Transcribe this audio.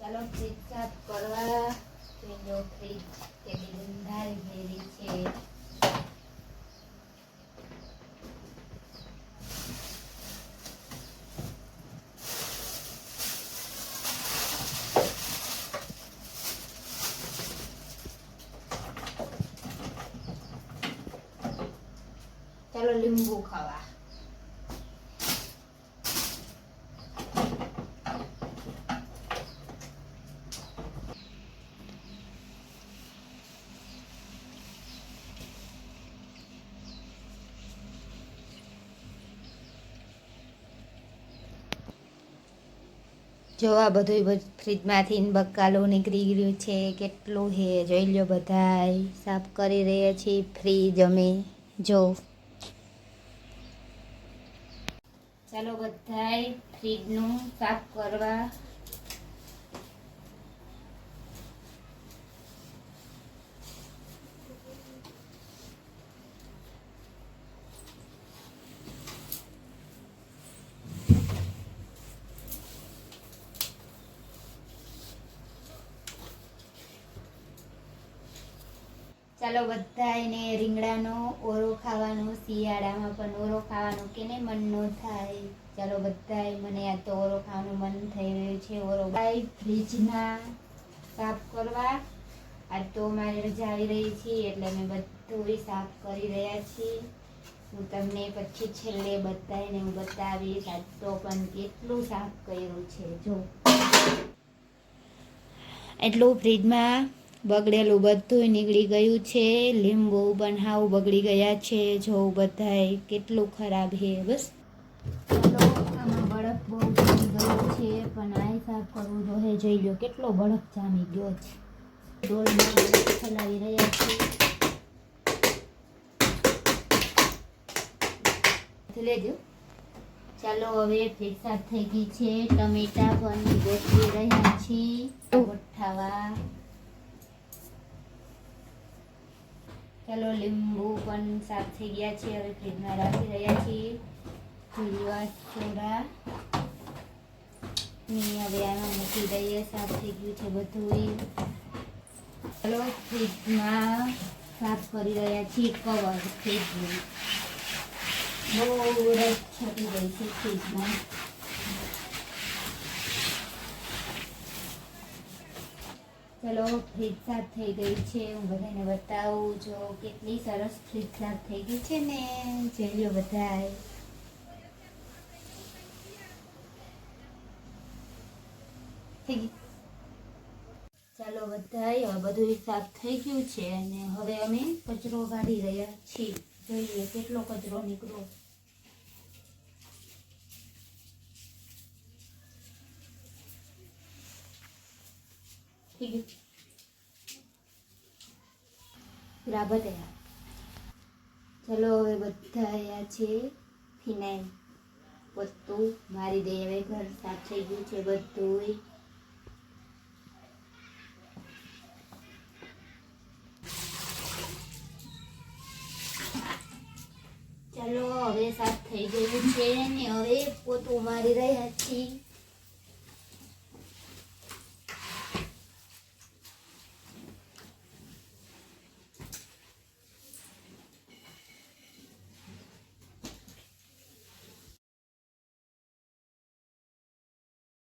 ચાલો ફ્રીજ સાફ કરવા. કે જો ફ્રીજ કેવી ગંધારી ગયેલી છે. ચાલો લીંબુ ખાવા. જો આ બધું, ફ્રીજમાંથી બકાલો નીકળી ગયું છે, કેટલું હે, જોઈ લો બધાય. સાફ કરી રહ્યા છીએ ફ્રીજ અમે. જો. ચાલો બધાય ફ્રીજનું સાફ કરવા ચાલો બધાયને રીંગણાનો ઓરો ખાવાનો, શિયાળામાં પણ ઓરો ખાવાનો કેને મન ન થાય. ચાલો બધાય, મને આ તો ઓરો ખાવાનું મન થઈ રહ્યું છે. ઓરો ભાઈ ફ્રીજના સાફ કરવા. આજ તો મારે રજા આવી રહી છે, એટલે અમે બધું સાફ કરી રહ્યા છીએ. હું તમને પછી છેલ્લે બધાને હું બતાવીશ, આજ તો પણ કેટલું સાફ કર્યું છે, જો. એટલું ફ્રીજમાં બગડેલું બધું નીકળી ગયું છે. લીંબુ બનાવ બગડી ગયા છે. જો બધાય કેટલું ખરાબ છે બસ. ચાલો બળફ બહુ જામી ગયો છે, પણ આ સાફ કરવું જોઈએ જોઈ લો કેટલો બળફ જામી ગયો છે. ડોલમાં ફેલાવી રહ્યા છે. લેજો. ચાલો, હવે ફ્રીજ થઈ ગઈ છે. ટમેટા પણ ગોઠવી રહ્યા છીએ ગોઠાવા. ચાલો લીંબુ પણ સાફ થઈ ગયા છે, હવે ફ્રીજમાં રાખી રહ્યા છીએ. ની હવે આમાં મૂકી દઈએ, સાફ થઈ ગયું છે બધું ચલો ફ્રીજમાં સાફ કરી રહ્યા છીએ, કવર, ફ્રીજનું. બહુ રસ છટી ગઈ છે ફ્રીજમાં. ચલો ફ્રીજ થઈ ગઈ છે. હું બધાને બતાવું જો કેટલી સરસ ફ્રીજ થઈ ગઈ છે ને. જોઈ લો બધાય. થઈ ગઈ. ચાલો હવે બધું સાફ થઈ ગયું છે અને હવે અમે કચરો કાઢી રહ્યા છીએ. જોઈએ કેટલો કચરો નીકળ્યો. થઈ ગયું બરાબર તૈયાર ચલો હવે બધા આયા છે ફિનાઇલ વસ્તુ મારી દે હવે ઘર સાફ થઈ ગયું છે બધું ચાલો હવે સાફ થઈ ગયું છે ને હવે પોતું મારી રહ્યા છીએ